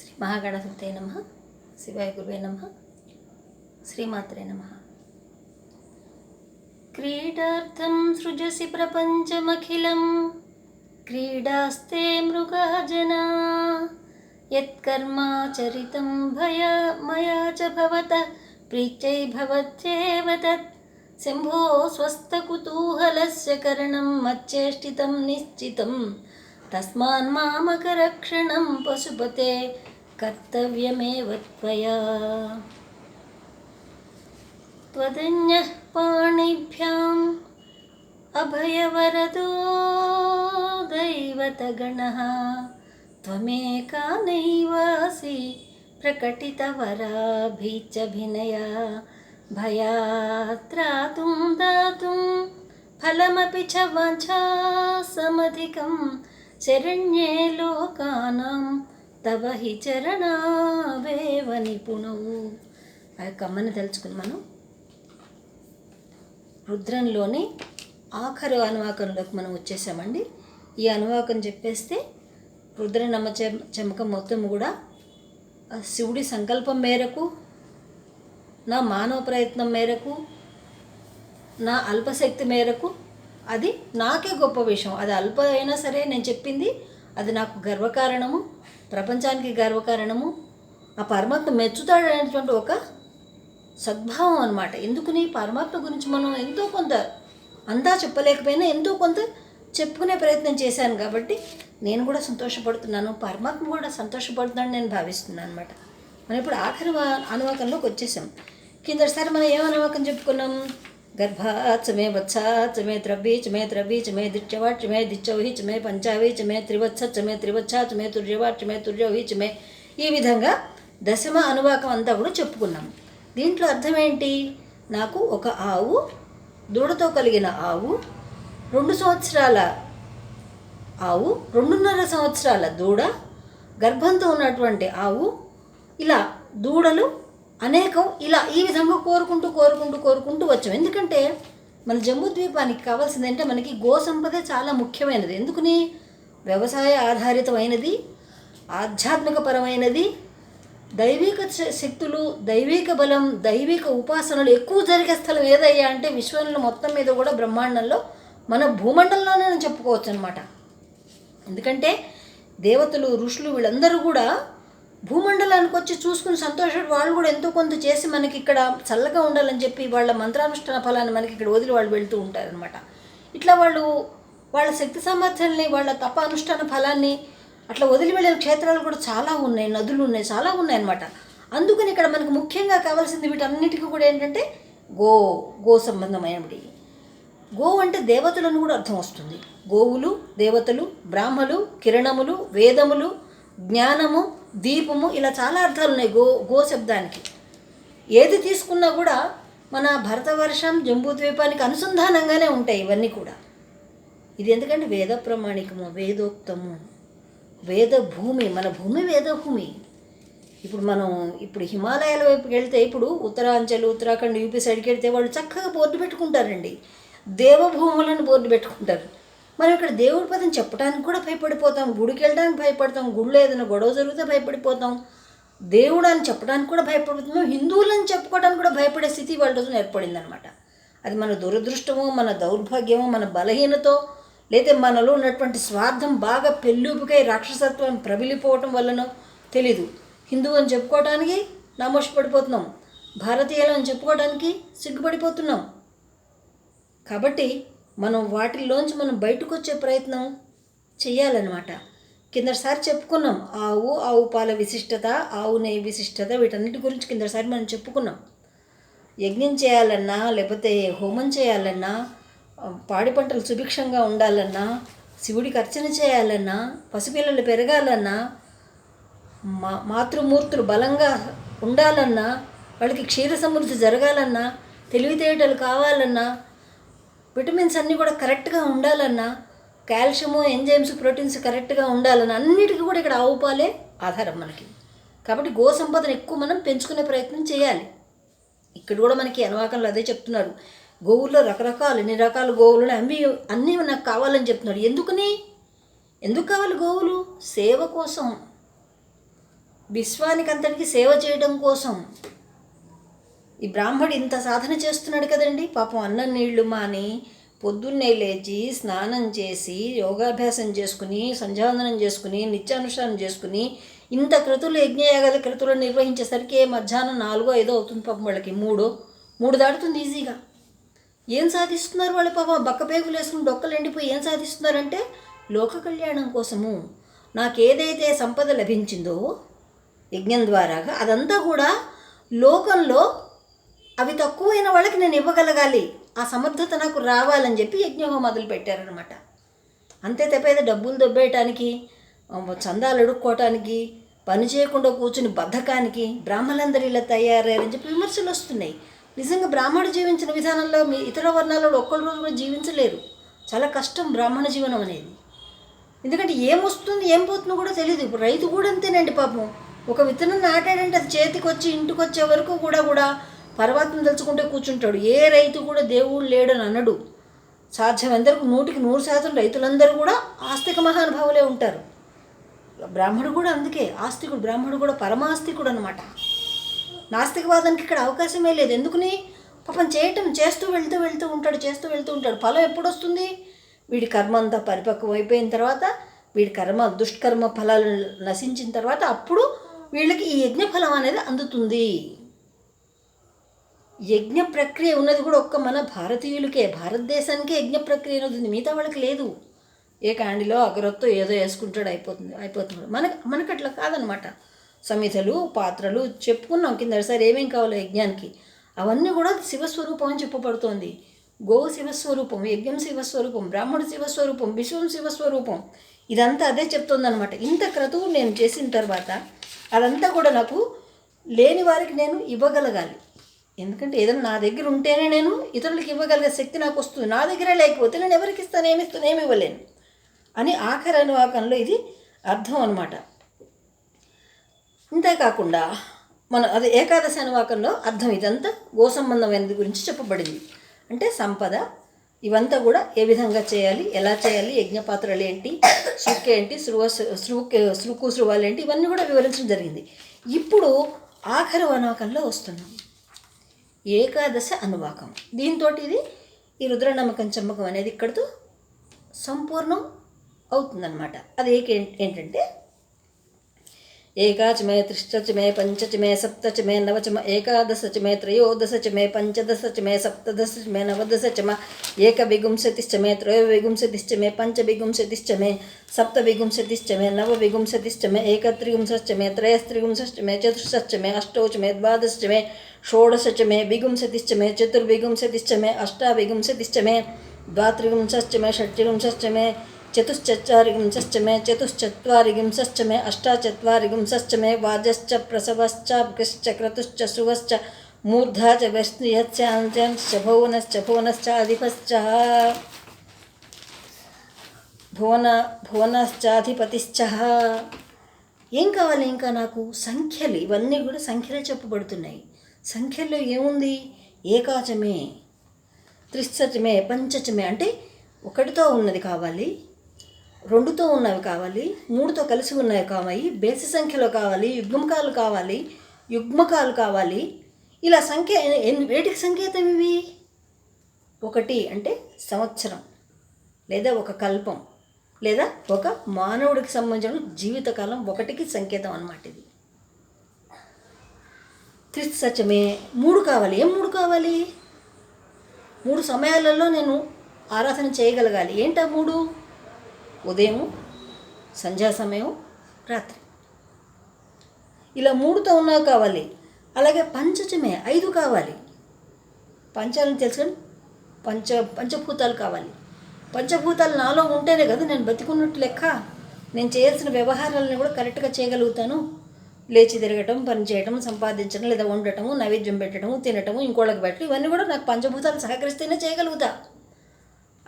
శ్రీ మహాగణపతే నమ శివాయ గురువే నమ శ్రీమాత్రే నమ. క్రీడార్థం సృజసి ప్రపంచమఖిలం క్రీడాస్తే మృగాజనా యత్కర్మాచరితం భయ మయా చ భవత ప్రీత్యై భవత్యేవ తత్. శంభో స్వస్థకుతూహలస్య కరణం మచ్చేష్టితం నిశ్చితం. తస్మాన్ మామకరక్షణం పశుపతే. कर्तव्यमेव त्वया। त्वदन्यः पाणिभ्याम् अभयवरदो दैवतगणः। त्वमेका नैवासि प्रकटितवराभि चभिनया भयात्रातुं दातुं फलमपि च वासमधिकं शरण्ये लोकानां తవ హి చరణావేవ నిపుణవు ఆ యొక్క అమ్మని తెలుసుకుని మనం రుద్రంలోని ఆఖరు అనువాకంలోకి మనం వచ్చేసామండి. ఈ అనువాకం చెప్పేస్తే రుద్ర నమ్మ చెమకం మొత్తం కూడా శివుడి సంకల్పం మేరకు నా మానవ ప్రయత్నం మేరకు నా అల్పశక్తి మేరకు అది నాకే గొప్ప విషయం. అది అల్ప అయినా సరే నేను చెప్పింది అది నాకు గర్వకారణము ప్రపంచానికి గర్వకారణము ఆ పరమాత్మ మెచ్చుతాడనేటువంటి ఒక సద్భావం అనమాట ఎందుకని పరమాత్మ గురించి మనం ఎంతో కొంత అంతా చెప్పలేకపోయినా ఎంతో కొంత చెప్పుకునే ప్రయత్నం చేశాను కాబట్టి నేను కూడా సంతోషపడుతున్నాను. పరమాత్మ కూడా సంతోషపడుతున్నాడని నేను భావిస్తున్నాను అనమాట మనం ఇప్పుడు ఆఖరి అనువాకంలోకి వచ్చేసాం. కిందసారి మనం ఏం అనువాకం చెప్పుకున్నాం? గర్భాత్ చమే వత్సాత్ చమే ద్రవ్వి మే ద్రవ్వి మే దిత్యవాట్ చమే దిచ్చౌహి మే పంచావి చమే త్రివత్స చమే త్రివత్సాచ మే తుర్యవాచ మే తుర్యౌహిచ మే ఈ విధంగా దశమ అనువాకం అంతా కూడా చెప్పుకున్నాం దీంట్లో అర్థం ఏంటి నాకు ఒక ఆవు దూడతో కలిగిన ఆవు రెండు సంవత్సరాల ఆవు రెండున్నర సంవత్సరాల దూడ గర్భంతో ఉన్నటువంటి ఆవు ఇలా దూడలు అనేకం ఇలా ఈ విధంగా కోరుకుంటూ కోరుకుంటూ కోరుకుంటూ వచ్చాం. ఎందుకంటే మన జమ్మూ ద్వీపానికి కావాల్సింది అంటే మనకి గో సంపద చాలా ముఖ్యమైనది. ఎందుకని? వ్యవసాయ ఆధారితమైనది ఆధ్యాత్మిక పరమైనది దైవిక శ- శక్తులు దైవిక బలం దైవిక ఉపాసనలు ఎక్కువ జరిగే స్థలం ఏదయ్యా అంటే విశ్వంలో మొత్తం మీద కూడా బ్రహ్మాండంలో మన భూమండలంలోనే చెప్పుకోవచ్చు అనమాట ఎందుకంటే దేవతలు ఋషులు వీళ్ళందరూ కూడా భూమ భూమండలానికి వచ్చి చూసుకుని సంతోషం వాళ్ళు కూడా ఎంతో కొంత చేసి మనకి ఇక్కడ చల్లగా ఉండాలని చెప్పి వాళ్ళ మంత్రానుష్ఠాన ఫలాన్ని మనకి ఇక్కడ వదిలి వాళ్ళు వెళ్తూ ఉంటారనమాట ఇట్లా వాళ్ళు వాళ్ళ శక్తి సామర్థ్యాల్ని వాళ్ళ తప అనుష్ఠాన ఫలాన్ని అట్లా వదిలి వెళ్ళిన క్షేత్రాలు కూడా చాలా ఉన్నాయి నదులు ఉన్నాయి చాలా ఉన్నాయన్నమాట. అందుకని ఇక్కడ మనకు ముఖ్యంగా కావాల్సింది వీటన్నిటికీ కూడా ఏంటంటే గో గో సంబంధమైనవి. గో అంటే దేవతలను కూడా అర్థం వస్తుంది. గోవులు దేవతలు బ్రాహ్మలు కిరణములు వేదములు జ్ఞానము దీపము ఇలా చాలా అర్థాలు ఉన్నాయి గో గో శబ్దానికి. ఏది తీసుకున్నా కూడా మన భరతవర్షం జంబూద్వీపానికి అనుసంధానంగానే ఉంటాయి ఇవన్నీ కూడా. ఇది ఎందుకంటే వేద ప్రమాణికము వేదోక్తము. వేద భూమి మన భూమి వేద భూమి ఇప్పుడు మనం ఇప్పుడు హిమాలయాల వైపుకి వెళ్తే ఇప్పుడు ఉత్తరాంచల్ ఉత్తరాఖండ్ యూపీ సైడ్కి వెళ్తే వాళ్ళు చక్కగా బోర్డు పెట్టుకుంటారండి. దేవభూములను బోర్డు పెట్టుకుంటారు. మనం ఇక్కడ దేవుడి పదం చెప్పడానికి కూడా భయపడిపోతాం గుడికి వెళ్ళడానికి భయపడతాం గుడిలో ఏదైనా గొడవ జరిగితే భయపడిపోతాం. దేవుడు అని చెప్పడానికి కూడా భయపడుతున్నాం హిందువులని చెప్పుకోవడానికి కూడా భయపడే స్థితి వాళ్ళ రోజున ఏర్పడిందనమాట అది మన దురదృష్టమో మన దౌర్భాగ్యమో మన బలహీనతో లేదా మనలో ఉన్నటువంటి స్వార్థం బాగా పెళ్ళూపుకై రాక్షసత్వం ప్రబిలిపోవటం వల్లనో తెలీదు. హిందువు అని చెప్పుకోవడానికి నామోషపడిపోతున్నాం. భారతీయులు అని చెప్పుకోవడానికి సిగ్గుపడిపోతున్నాం. కాబట్టి మనం వాటిల్లోంచి మనం బయటకు వచ్చే ప్రయత్నం చేయాలన్నమాట కిందసారి చెప్పుకున్నాం. ఆవు ఆవు పాల విశిష్టత ఆవు నెయ్యి విశిష్టత వీటన్నిటి గురించి కిందసారి మనం చెప్పుకున్నాం. యజ్ఞం చేయాలన్నా లేకపోతే హోమం చేయాలన్నా పాడి పంటలు సుభిక్షంగా ఉండాలన్నా శివుడికి అర్చన చేయాలన్నా పసిపిల్లలు పెరగాలన్నా మా మాతృమూర్తులు బలంగా ఉండాలన్నా వాళ్ళకి క్షీర సమృద్ధి జరగాలన్నా తెలివితేటలు కావాలన్నా విటమిన్స్ అన్నీ కూడా కరెక్ట్గా ఉండాలన్నా కాల్షియము ఎంజైమ్స్ ప్రోటీన్స్ కరెక్ట్గా ఉండాలన్నా అన్నిటికీ కూడా ఇక్కడ ఆవు పాలే ఆధారం మనకి. కాబట్టి గో సంపదను ఎక్కువ మనం పెంచుకునే ప్రయత్నం చేయాలి. ఇక్కడ కూడా మనకి అనువాకంలో అదే చెప్తున్నారు. గోవుల్లో రకరకాలు ఎన్ని రకాల గోవులు అమ్మి అన్నీ నాకు కావాలని చెప్తున్నారు. ఎందుకని? ఎందుకు కావాలి గోవులు? సేవ కోసం. విశ్వానికి అంతటికి సేవ చేయడం కోసం. ఈ బ్రాహ్మడు ఇంత సాధన చేస్తున్నాడు కదండి? పాపం అన్నం నీళ్ళు మాని పొద్దున్నే లేచి స్నానం చేసి యోగాభ్యాసం చేసుకుని సంధ్యావందనం చేసుకుని నిత్యానుష్ఠానం చేసుకుని ఇంత క్రతువులు యజ్ఞయాగాల క్రతులు నిర్వహించేసరికి మధ్యాహ్నం నాలుగో ఐదో అవుతుంది పాపం వాళ్ళకి మూడో. మూడు దాటుతుంది ఈజీగా. ఏం సాధిస్తున్నారు వాళ్ళు పాపం? బక్కపేగులు వేసుకుని డొక్కలు ఎండిపోయి ఏం సాధిస్తున్నారంటే లోక కళ్యాణం కోసము. నాకేదైతే సంపద లభించిందో యజ్ఞం ద్వారాగా అదంతా కూడా లోకంలో అవి తక్కువైన వాళ్ళకి నేను ఇవ్వగలగాలి. ఆ సమర్థత నాకు రావాలని చెప్పి యజ్ఞహోమం మొదలు పెట్టారనమాట అంతే తప్పేది డబ్బులు దొబ్బేయటానికి చందాలు అడుక్కోవటానికి పని చేయకుండా కూర్చుని బద్ధకానికి బ్రాహ్మణులందరూ ఇలా తయారయ్యారని చెప్పి విమర్శలు వస్తున్నాయి. నిజంగా బ్రాహ్మణుడు జీవించిన విధానంలో మీ ఇతర వర్ణాలలో ఒక్కరు రోజు కూడా జీవించలేరు. చాలా కష్టం బ్రాహ్మణ జీవనం అనేది. ఎందుకంటే ఏం వస్తుంది ఏం పోతుందో కూడా తెలియదు ఇప్పుడు రైతు కూడా అంతేనండి పాపం. ఒక విత్తనం నాటాడంటే అది చేతికి వచ్చి ఇంటికి వచ్చే వరకు కూడా కూడా పర్వతం తలుచుకుంటే కూర్చుంటాడు. ఏ రైతు కూడా దేవుడు లేడని అనడు. సాధ్యమందరికి నూటికి నూరు శాతం రైతులందరూ కూడా ఆస్తిక మహానుభావులే ఉంటారు. బ్రాహ్మడు కూడా అందుకే ఆస్తికుడు బ్రాహ్మడు కూడా పరమాస్తికుడు అనమాట నాస్తికవాదానికి ఇక్కడ అవకాశమే లేదు. ఎందుకని? పాపం చేయటం చేస్తూ వెళ్తూ వెళ్తూ ఉంటాడు చేస్తూ వెళ్తూ ఉంటాడు. ఫలం ఎప్పుడు వస్తుంది వీడి కర్మ అంతా పరిపక్వం అయిపోయిన తర్వాత వీడి కర్మ దుష్కర్మ ఫలాలు నశించిన తర్వాత అప్పుడు వీళ్ళకి ఈ యజ్ఞ ఫలం అనేది అందుతుంది. యజ్ఞ ప్రక్రియ ఉన్నది కూడా ఒక్క మన భారతీయులకే భారతదేశానికే యజ్ఞ ప్రక్రియ ఉన్నది మిగతా వాళ్ళకి లేదు. ఏ కాండిలో అగరొత్తో ఏదో వేసుకుంటాడు అయిపోతుంది అయిపోతున్నాడు. మన మనకి అట్లా కాదనమాట. సమితలు పాత్రలు చెప్పుకున్నాం కింద సరే ఏమేం కావాలో యజ్ఞానికి? అవన్నీ కూడా శివస్వరూపం అని చెప్పబడుతోంది. గోవు శివస్వరూపం యజ్ఞం శివస్వరూపం బ్రాహ్మణుడు శివస్వరూపం విశ్వం శివస్వరూపం ఇదంతా అదే చెప్తోందనమాట. ఇంత క్రతువు నేను చేసిన తర్వాత అదంతా కూడా నాకు లేని వారికి నేను ఇవ్వగలగాలి. ఎందుకంటే ఏదైనా నా దగ్గర ఉంటేనే నేను ఇతరులకు ఇవ్వగలిగే శక్తి నాకు వస్తుంది. నా దగ్గర లేకపోతే నేను ఎవరికి ఇస్తాను ఏమి ఇస్తాను ఏమి ఇవ్వలేను అని ఆఖరి అనువాకంలో ఇది అర్థం అనమాట ఇంతేకాకుండా మన అదే ఏకాదశి అనువాకంలో అర్థం ఇదంతా గోసంబంధమైనది గురించి చెప్పబడింది. అంటే సంపద ఇవంతా కూడా ఏ విధంగా చేయాలి ఎలా చేయాలి యజ్ఞపాత్రలు ఏంటి శృక్ ఏంటి శృవ శృక్ శృకు శృవాలు ఏంటి ఇవన్నీ కూడా వివరించడం జరిగింది. ఇప్పుడు ఆఖరి అనువాకంలో వస్తున్నాం. ఏకాదశ అనువాకం. దీంతో ఇది ఈ రుద్రనమ్మకం చమ్మకం అనేది ఇక్కడితో సంపూర్ణం అవుతుందన్నమాట. అది ఏకే ఏంటంటే ఏకాచ మే త్రిశ్చ మే పంచచ మే సప్తచ మే నవచ మ ఏకాదశ చ మే త్రయోదశ చ మే పంచదశ చ మే సప్తదశ చ మే నవదశ చ మ ఏక విగుంసతిశ్చ మే త్రయో విగుంసతిశ్చ మే పంచ విగుంసతిశ్చ మే సప్త విగుంసతిశ్చ మే నవ విగుంసతిశ్చ మే ఏకత్రిగుంసశ్చ మే త్రయస్త్రిగుంసశ్చ మే చతుర్షశ్చ మే అష్టౌ చ మే ద్వాదశ మే షోడశ చ మే విగుంసతిశ్చ మే చతుర్విగుంసతిశ్చ మే అష్టావిగుంసతిశ్చ వాజశ్చ ప్రసవశ్చ కృశ్చ క్రతుశ్చ శువశ్చ మూర్ధా చ వ్యస్త్రియశ్చాంత్యంశ్చ భువనశ్చ భువనశ్చ అధిపశ్చ భువన భువనశ్చాధిపతిశ్చ ఏం కావాలి ఇంకా నాకు? సంఖ్యలు. ఇవన్నీ కూడా సంఖ్యలే చెప్పబడుతున్నాయి. సంఖ్యలో ఏముంది? ఏకాచమే త్రిశచమే పంచచమే అంటే ఒకటితో ఉన్నది కావాలి. రెండుతో ఉన్నవి కావాలి మూడుతో కలిసి ఉన్నవి కావాలి బేసి సంఖ్యలో కావాలి యుగ్మకాలు కావాలి యుగ్మకాలు కావాలి. ఇలా సంఖ్య వేటికి సంకేతం ఇవి? ఒకటి అంటే సంవత్సరం లేదా ఒక కల్పం లేదా ఒక మానవుడికి సంబంధించిన జీవితకాలం ఒకటికి సంకేతం అన్నమాట ఇది. సత్యమే మూడు కావాలి. ఏం మూడు కావాలి? మూడు సమయాలలో నేను ఆరాధన చేయగలగాలి. ఏంటా మూడు? ఉదయం సంధ్యా సమయం రాత్రి. ఇలా మూడుతో ఉన్నావు కావాలి. అలాగే పంచచమే ఐదు కావాలి. పంచాలని తెలుసుకొని పంచ పంచభూతాలు కావాలి. పంచభూతాలు నాలో ఉంటేనే కదా నేను బతికున్నట్టు లెక్క. నేను చేయాల్సిన వ్యవహారాలను కూడా కరెక్ట్గా చేయగలుగుతాను. లేచి తిరగటం పని చేయటం సంపాదించడం లేదా వండటము నైవేద్యం పెట్టడము తినటము ఇంకోళ్ళకి పెట్టడం ఇవన్నీ కూడా నాకు పంచభూతాలు సహకరిస్తేనే చేయగలుగుతా.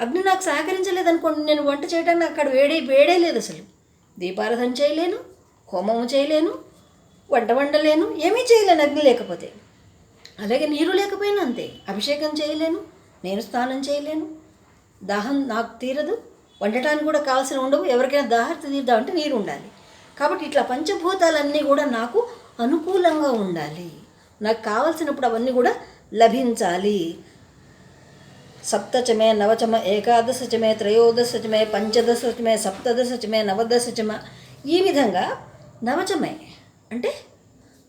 అగ్ని నాకు సహకరించలేదనుకోండి. నేను వంట చేయడానికి అక్కడ వేడే వేడే లేదు అసలు. దీపారాధన చేయలేను హోమము చేయలేను వంట వండలేను ఏమీ చేయలేను అగ్ని లేకపోతే. అలాగే నీరు లేకపోయినా అంతే. అభిషేకం చేయలేను నేను స్నానం చేయలేను దాహం నాకు తీరదు. వండటానికి కూడా కావాల్సిన ఉండవు. ఎవరికైనా దాహర్తి తీద్దామంటే నీరు ఉండాలి. కాబట్టి ఇట్లా పంచభూతాలన్నీ కూడా నాకు అనుకూలంగా ఉండాలి. నాకు కావలసినప్పుడు అవన్నీ కూడా లభించాలి. సప్తచమే నవచమ ఏకాదశచమే త్రయోదశచమే పంచదశచమే సప్తదశచమే నవదశచమ ఈ విధంగా నవచమే అంటే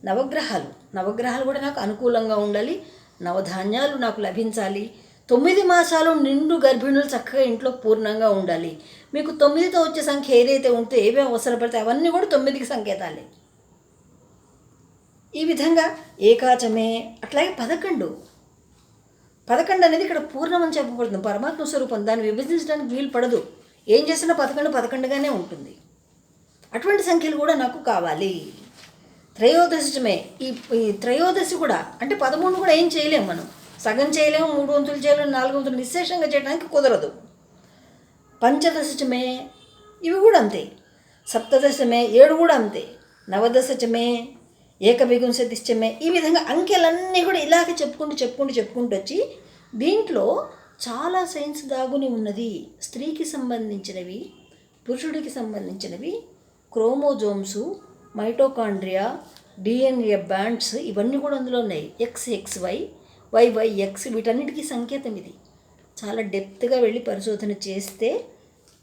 నవగ్రహాలు. నవగ్రహాలు కూడా నాకు అనుకూలంగా ఉండాలి. నవధాన్యాలు నాకు లభించాలి. తొమ్మిది మాసాలు నిండు గర్భిణులు చక్కగా ఇంట్లో పూర్ణంగా ఉండాలి. మీకు తొమ్మిదితో వచ్చే సంఖ్య ఏదైతే ఉంటే ఏమేమి అవసరపడితే అవన్నీ కూడా తొమ్మిదికి సంకేతాలే. ఈ విధంగా ఏకాచమే అట్లాగే పదకొండు. పదకొండు అనేది ఇక్కడ పూర్ణం అని చెప్పబడుతుంది. పరమాత్మ స్వరూపం. దాన్ని విభజించడానికి వీలు పడదు. ఏం చేసినా పదకొండు పదకొండుగానే ఉంటుంది. అటువంటి సంఖ్యలు కూడా నాకు కావాలి. త్రయోదశమే. ఈ ఈ త్రయోదశి కూడా అంటే పదమూడు కూడా ఏం చేయలేము మనం. సగం చేయలేము మూడు వంతులు చేయలేము నాలుగు వంతులు నిశ్శేషంగా చేయడానికి కుదరదు. పంచదశమే. ఇవి కూడా అంతే. సప్తదశమే ఏడు కూడా అంతే. నవదశచమే దిశ్చమే ఈ విధంగా అంకెలన్నీ కూడా ఇలాగే చెప్పుకుంటూ చెప్పుకుంటూ చెప్పుకుంటూ వచ్చి దీంట్లో చాలా సైన్స్ దాగుని ఉన్నది. స్త్రీకి సంబంధించినవి పురుషుడికి సంబంధించినవి క్రోమోజోమ్సు మైటోకాండ్రియా డిఎన్ఏ బ్యాండ్స్ ఇవన్నీ కూడా అందులో ఉన్నాయి. X X Y Y Y X వీటన్నిటికీ సంకేతం ఇది. చాలా డెప్త్గా వెళ్ళి పరిశోధన చేస్తే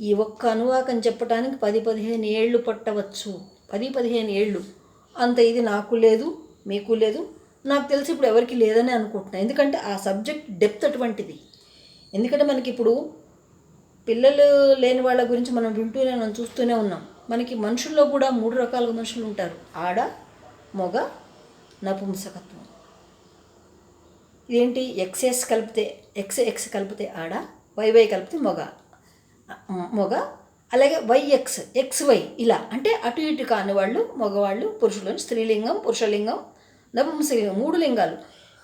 ఈ ఒక్క అనువాకం చెప్పడానికి పది పదిహేను ఏళ్ళు పట్టవచ్చు. పది పదిహేను ఏళ్ళు. అంత ఇది నాకు లేదు మీకు లేదు నాకు తెలిసి ఇప్పుడు ఎవరికి లేదని అనుకుంటున్నాను ఎందుకంటే ఆ సబ్జెక్ట్ డెప్త్ అటువంటిది. ఎందుకంటే మనకి ఇప్పుడు పిల్లలు లేని వాళ్ళ గురించి మనం వింటూనే మనం చూస్తూనే ఉన్నాం. మనకి మనుషుల్లో కూడా మూడు రకాల మనుషులు ఉంటారు. ఆడ మొగ నపుంసకత్వం. ఇదేంటి? ఎక్స్ఎస్ కలిపితే ఎక్స్ ఎక్స్ కలిపితే ఆడ వైవై కలిపితే మొగ. మొగ అలాగే వైఎక్స్ ఎక్స్ వై ఇలా అంటే అటు ఇటు కాని వాళ్ళు మగవాళ్ళు పురుషులు స్త్రీలింగం పురుషలింగం నపుంసలింగం మూడు లింగాలు.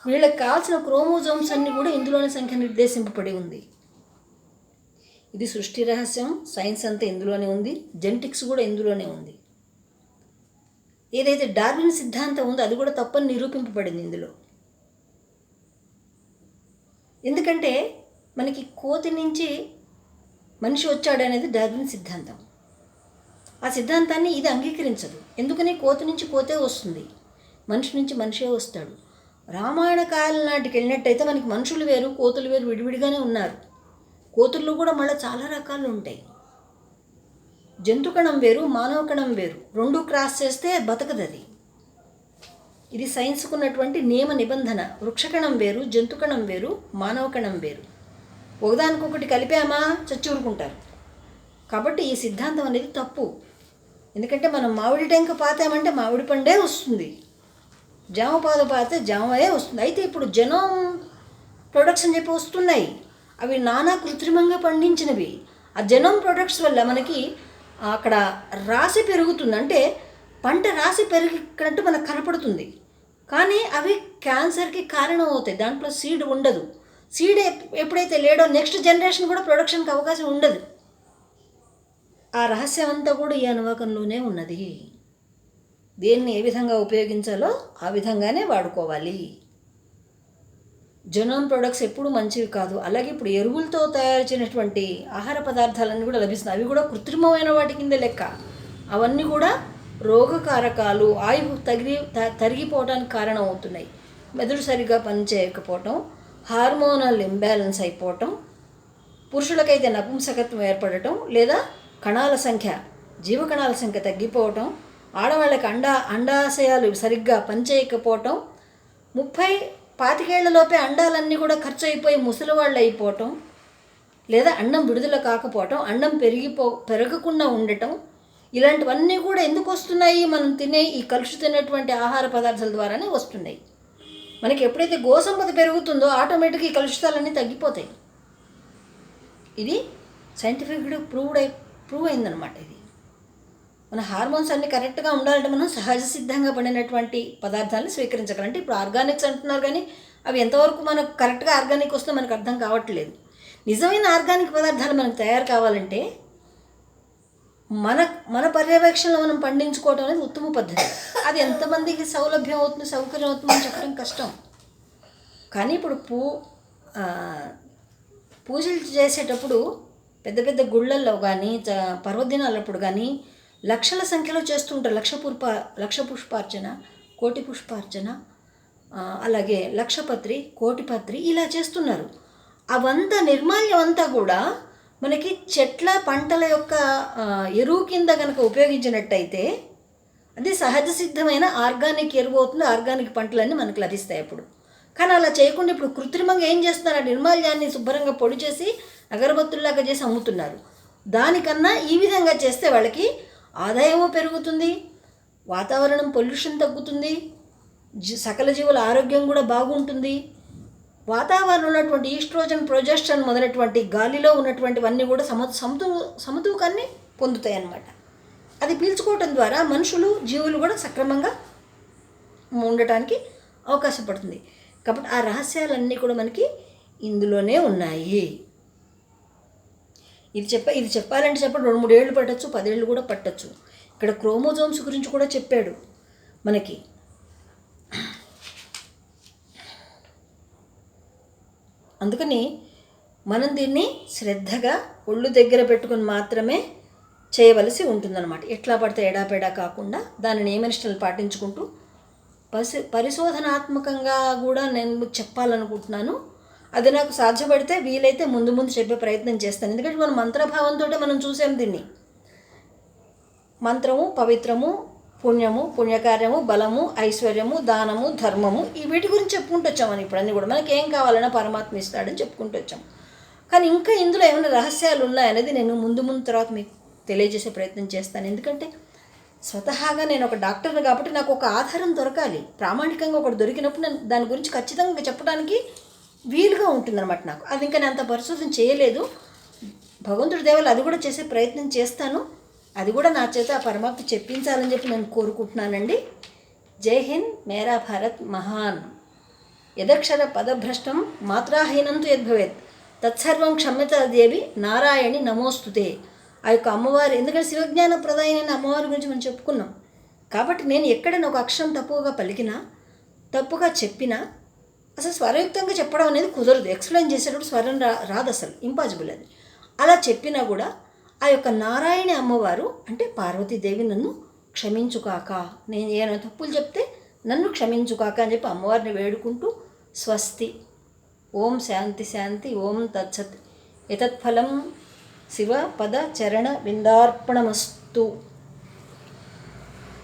వీళ్ళకి కావాల్సిన క్రోమోజోమ్స్ అన్నీ కూడా ఇందులోని సంఖ్య నిర్దేశింపబడి ఉంది. ఇది సృష్టి రహస్యం సైన్స్ అంతా ఇందులోనే ఉంది జెనెటిక్స్ కూడా ఇందులోనే ఉంది. ఏదైతే డార్విన్ సిద్ధాంతం ఉందో అది కూడా తప్పని నిరూపింపబడింది ఇందులో. ఎందుకంటే మనకి కోతి నుంచి మనిషి వచ్చాడు అనేది డార్విన్ సిద్ధాంతం. ఆ సిద్ధాంతాన్ని ఇది అంగీకరించదు. ఎందుకని? కోతి నుంచి కోతే వస్తుంది. మనిషి నుంచి మనిషే వస్తాడు. రామాయణ కాలం నాటికి వెళ్ళినట్టయితే మనకి మనుషులు వేరు కోతులు వేరు విడివిడిగానే ఉన్నారు. కోతుల్లో కూడా మళ్ళీ చాలా రకాలు ఉంటాయి. జంతు కణం వేరు మానవ కణం వేరు. రెండు క్రాస్ చేస్తే బతకదు అది. ఇది సైన్స్కున్నటువంటి నియమ నిబంధన. వృక్షకణం వేరు జంతుకణం వేరు మానవ కణం వేరు. ఒకదానికొకటి కలిపామా? చచ్చి ఊరుకుంటారు. కాబట్టి ఈ సిద్ధాంతం అనేది తప్పు. ఎందుకంటే మనం మామిడి టెంక పాతామంటే మామిడి పండే వస్తుంది. జామ పాద పాతే జామయే వస్తుంది. అయితే ఇప్పుడు జనం ప్రొడక్ట్స్ అని చెప్పి వస్తున్నాయి. అవి నానా కృత్రిమంగా పండించినవి. ఆ జనం ప్రొడక్ట్స్ వల్ల మనకి అక్కడ రాశి పెరుగుతుంది. అంటే పంట రాశి పెరిగినట్టు మనకు కనపడుతుంది. కానీ అవి క్యాన్సర్కి కారణం అవుతాయి దాంట్లో సీడ్ ఉండదు. సీడ్ ఎప్పుడైతే లేడో నెక్స్ట్ జనరేషన్ కూడా ప్రొడక్షన్కి అవకాశం ఉండదు. ఆ రహస్యం అంతా కూడా ఈ అనువాకంలోనే ఉన్నది. దేన్ని ఏ విధంగా ఉపయోగించాలో ఆ విధంగానే వాడుకోవాలి. జొనోమ్ ప్రొడక్ట్స్ ఎప్పుడు మంచివి కాదు. అలాగే ఇప్పుడు ఎరువులతో తయారు చేసినటువంటి ఆహార పదార్థాలన్నీ కూడా లభిస్తున్నాయి. అవి కూడా కృత్రిమమైన వాటి కింద లెక్క. అవన్నీ కూడా రోగకారకాలు ఆయువు తగిలి తరిగిపోవడానికి కారణం అవుతున్నాయి మెదడు సరిగ్గా పనిచేయకపోవటం హార్మోనల్ ఇంబ్యాలెన్స్ అయిపోవటం పురుషులకైతే నపుంసకత్వం ఏర్పడటం లేదా కణాల సంఖ్య జీవకణాల సంఖ్య తగ్గిపోవటం ఆడవాళ్ళకి అండా అండాశయాలు సరిగ్గా పనిచేయకపోవటం ముప్పై పాతికేళ్ళలోపే అండాలన్నీ కూడా ఖర్చు అయిపోయి ముసలివాళ్ళు అయిపోవటం లేదా అండం విడుదల కాకపోవటం అండం పెరిగిపో పెరగకుండా ఉండటం ఇలాంటివన్నీ కూడా ఎందుకు వస్తున్నాయి? మనం తినే ఈ కలుషితమైనటువంటి ఆహార పదార్థాల ద్వారానే వస్తున్నాయి. మనకి ఎప్పుడైతే గోసంపద పెరుగుతుందో ఆటోమేటిక్గా ఈ కలుషితాలన్నీ తగ్గిపోతాయి. ఇది సైంటిఫిక్గా ప్రూవ్డ్ అయి ప్రూవ్ అయిందనమాట ఇది. మన హార్మోన్స్ అన్ని కరెక్ట్గా ఉండాలంటే మనం సహజ సిద్ధంగా పండినటువంటి పదార్థాలను స్వీకరించగలంటే ఇప్పుడు ఆర్గానిక్స్ అంటున్నారు కానీ అవి ఎంతవరకు మనకు కరెక్ట్గా ఆర్గానిక్ వస్తుందో మనకు అర్థం కావట్లేదు. నిజమైన ఆర్గానిక్ పదార్థాలు మనకు తయారు కావాలంటే మన మన పర్యవేక్షణలో మనం పండించుకోవడం అనేది ఉత్తమ పద్ధతి. అది ఎంతమందికి సౌలభ్యం అవుతుంది సౌకర్యం అవుతుందని చెప్పడం కష్టం. కానీ ఇప్పుడు పూ పూజలు చేసేటప్పుడు పెద్ద పెద్ద గుళ్ళల్లో కానీ పర్వదినాలప్పుడు కానీ లక్షల సంఖ్యలో చేస్తుంటారు. లక్ష పుష్ప లక్ష పుష్పార్చన కోటి పుష్పార్చన అలాగే లక్షపత్రి కోటిపత్రి ఇలా చేస్తున్నారు. అవంతా నిర్మాల్యం అంతా కూడా మనకి చెట్ల పంటల యొక్క ఎరువు కింద కనుక ఉపయోగించినట్టయితే అది సహజ సిద్ధమైన ఆర్గానిక్ ఎరువు అవుతుంది ఆర్గానిక్ పంటలన్నీ మనకు లభిస్తాయి అప్పుడు. కానీ అలా చేయకుండా ఇప్పుడు కృత్రిమంగా ఏం చేస్తున్నారు? నిర్మాల్యాన్ని శుభ్రంగా పొడి చేసి అగరబత్తుల్లాగా చేసి అమ్ముతున్నారు. దానికన్నా ఈ విధంగా చేస్తే వాళ్ళకి ఆదాయము పెరుగుతుంది వాతావరణం పొల్యూషన్ తగ్గుతుంది సకల జీవుల ఆరోగ్యం కూడా బాగుంటుంది. వాతావరణంలో ఉన్నటువంటి ఈస్ట్రోజన్ ప్రొజెస్ట్రాన్ మొదలైనటువంటి గాలిలో ఉన్నటువంటివన్నీ కూడా సమ సమతూ సమతూకాన్ని పొందుతాయి అన్నమాట అది పీల్చుకోవటం ద్వారా మనుషులు జీవులు కూడా సక్రమంగా ఉండటానికి అవకాశం పడుతుంది. కాబట్టి ఆ రహస్యాలన్నీ కూడా మనకి ఇందులోనే ఉన్నాయి. ఇది చెప్ప ఇది చెప్పాలంటే చెప్పండి రెండు మూడు ఏళ్ళు పట్టచ్చు పదేళ్ళు కూడా పట్టచ్చు. ఇక్కడ క్రోమోజోమ్స్ గురించి కూడా చెప్పాడు మనకి. అందుకని మనం దీన్ని శ్రద్ధగా ఒళ్ళు దగ్గర పెట్టుకుని మాత్రమే చేయవలసి ఉంటుందన్నమాట. ఎట్లా పడితే ఎడాపెడా కాకుండా దాని నియమనిష్టలు పాటించుకుంటూ పసి పరిశోధనాత్మకంగా కూడా నేను చెప్పాలనుకుంటున్నాను. అది నాకు సాధ్యపడితే వీలైతే ముందు ముందు చెప్పే ప్రయత్నం చేస్తాను. ఎందుకంటే మనం మంత్రభావంతో మనం చూసాం దీన్ని. మంత్రము పవిత్రము పుణ్యము పుణ్యకార్యము బలము ఐశ్వర్యము దానము ధర్మము ఈ వీటి గురించి చెప్పుకుంటూ వచ్చామని ఇప్పుడు అన్నీ కూడా. మనకి ఏం కావాలన్నా పరమాత్మ ఇస్తాడని చెప్పుకుంటూ వచ్చాం. కానీ ఇంకా ఇందులో ఏమైనా రహస్యాలు ఉన్నాయనేది నేను ముందు ముందు తర్వాత మీకు తెలియజేసే ప్రయత్నం చేస్తాను. ఎందుకంటే స్వతహాగా నేను ఒక డాక్టర్ని కాబట్టి నాకు ఒక ఆధారం దొరకాలి. ప్రామాణికంగా ఒకటి దొరికినప్పుడు నేను దాని గురించి ఖచ్చితంగా చెప్పడానికి వీలుగా ఉంటుందన్నమాట నాకు. అది ఇంకా నేను అంత పరిశోధన చేయలేదు. భగవంతుడి దేవాలు అది కూడా చేసే ప్రయత్నం చేస్తాను. అది కూడా నా చేత ఆ పరమాత్మ చెప్పించాలని చెప్పి నేను కోరుకుంటున్నానండి. జై హింద్ మేరా భారత్ మహాన్. యదక్షర పదభ్రష్టం మాత్రాహీనంతు యద్భవేత్ తత్సర్వం క్షమ్యత దేవి నారాయణి నమోస్తుతే. ఆ యొక్క అమ్మవారు ఎందుకంటే శివజ్ఞాన ప్రదాయన అమ్మవారి గురించి మనం చెప్పుకున్నాం. కాబట్టి నేను ఎక్కడైనా ఒక అక్షరం తప్పుగా పలికినా తప్పుగా చెప్పినా అసలు స్వరయుక్తంగా చెప్పడం అనేది కుదరదు. ఎక్స్ప్లెయిన్ చేసేటప్పుడు స్వరం రా రాదు అసలు ఇంపాసిబుల్ అది. అలా చెప్పినా కూడా ఆ యొక్క నారాయణ అమ్మవారు అంటే పార్వతీదేవి నన్ను క్షమించుకాక నేను ఏమైనా తప్పులు చెప్తే నన్ను క్షమించుకాక అని చెప్పి అమ్మవారిని వేడుకుంటూ స్వస్తి. ఓం శాంతి శాంతి ఓం తచ్చత్ ఎతత్ఫలం శివ పద చరణ విందార్పణమస్తు